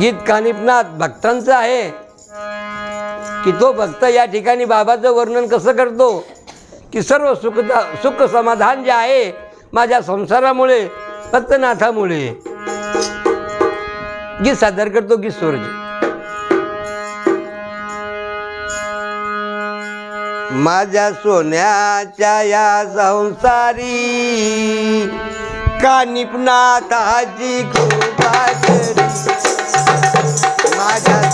गीत कानिपनाथ भक्तांचं आहे की तो भक्त या ठिकाणी बाबाचं वर्णन कसं करतो? की सर्व सुख सुख समाधान जे आहे माझ्या संसारामुळे भक्तनाथामुळे. गीत सादर करतो गीत स्वरजी माझ्या सोन्याच्या या संसारी का निपणा ताजी करी माझ्या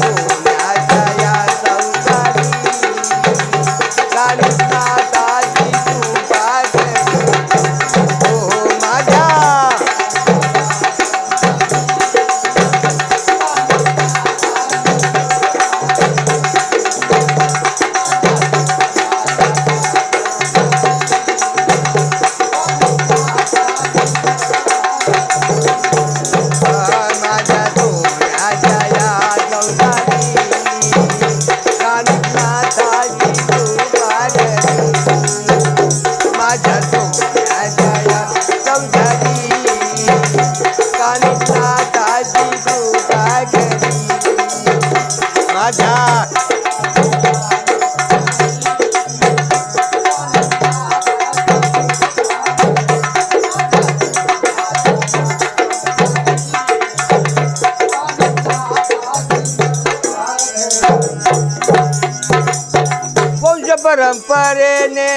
परंपरेने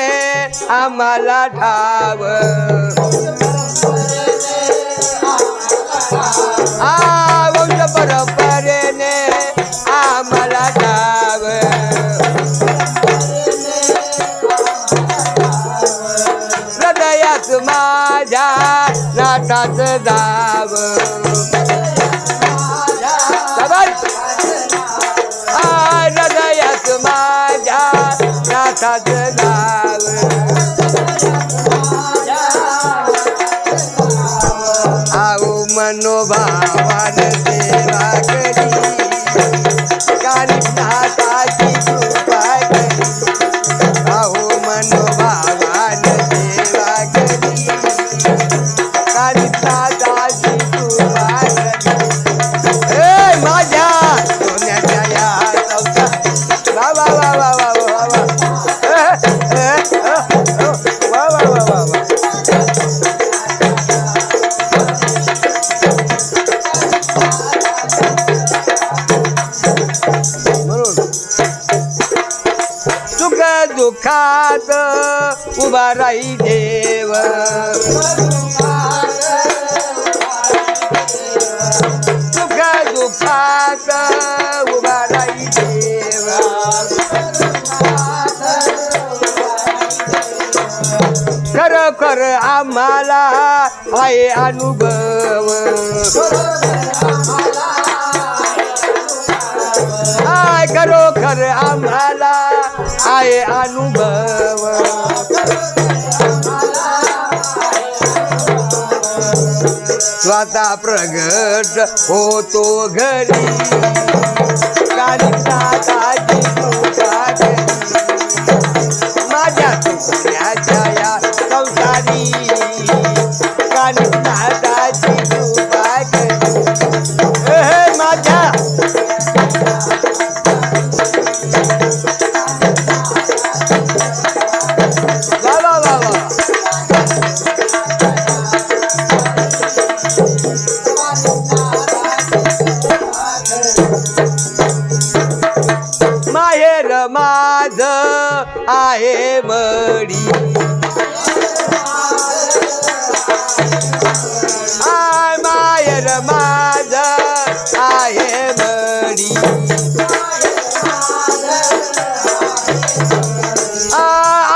आम्हाला ठाव. आ वंश परंपरेने आम्हाला ठाव. हृदयात माझ्या नाटाच जाव. मनोबा दुःखात उभा राही देव. सुख दुःखात उभा राही देव. खरोखर आम्हाला आहे अनुभव. खरोखर आम्हाला आहे अनुभव। स्वतः प्रगट होतो घरी। माझ आहे मडी. आय मायर माझ आहे मडी. आ,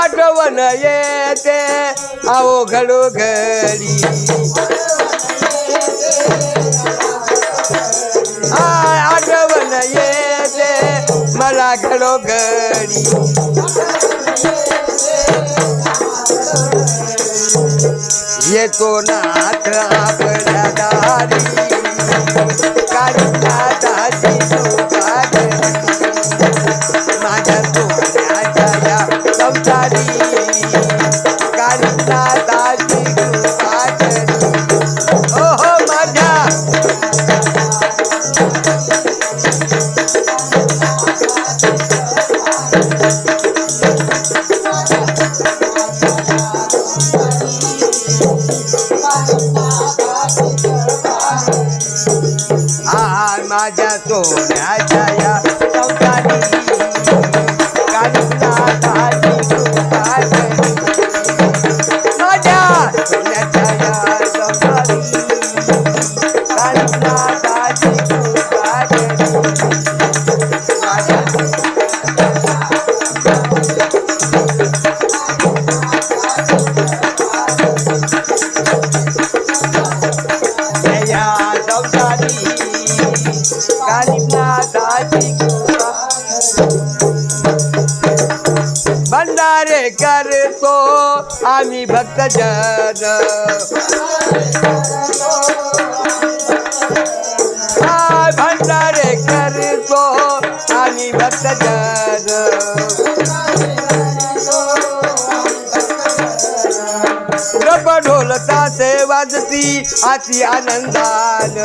आठवण येते आओ घडी लागलो घडो येतो नाथ आपल्या दारी. माझ्या सोन्याच्या या संसारी कालिनाथाची भंडारे करतो आम्ही भक्त जन भंडारे करतो आम्ही भक्त जन ढोलता से वाजती आती आनंदान.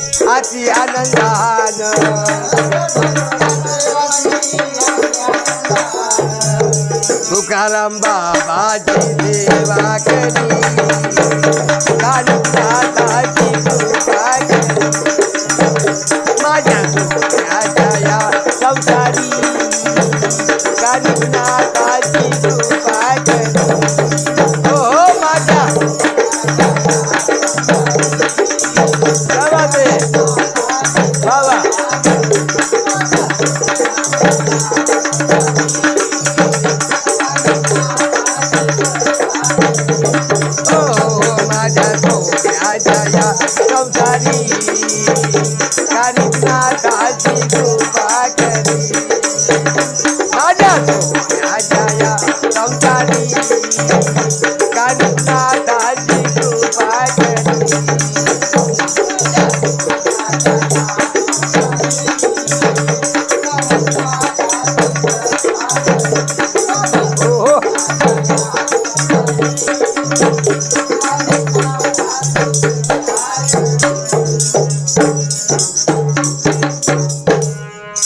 अति आनंदान. तुकाराम बाबाजी देवा करी कालिनाथाची कृपा माझ्या सुखाच्या या संसारी. कालिनाथाची माझ्या सोन्याच्या या संसारी कालिनाथाची कृपा करी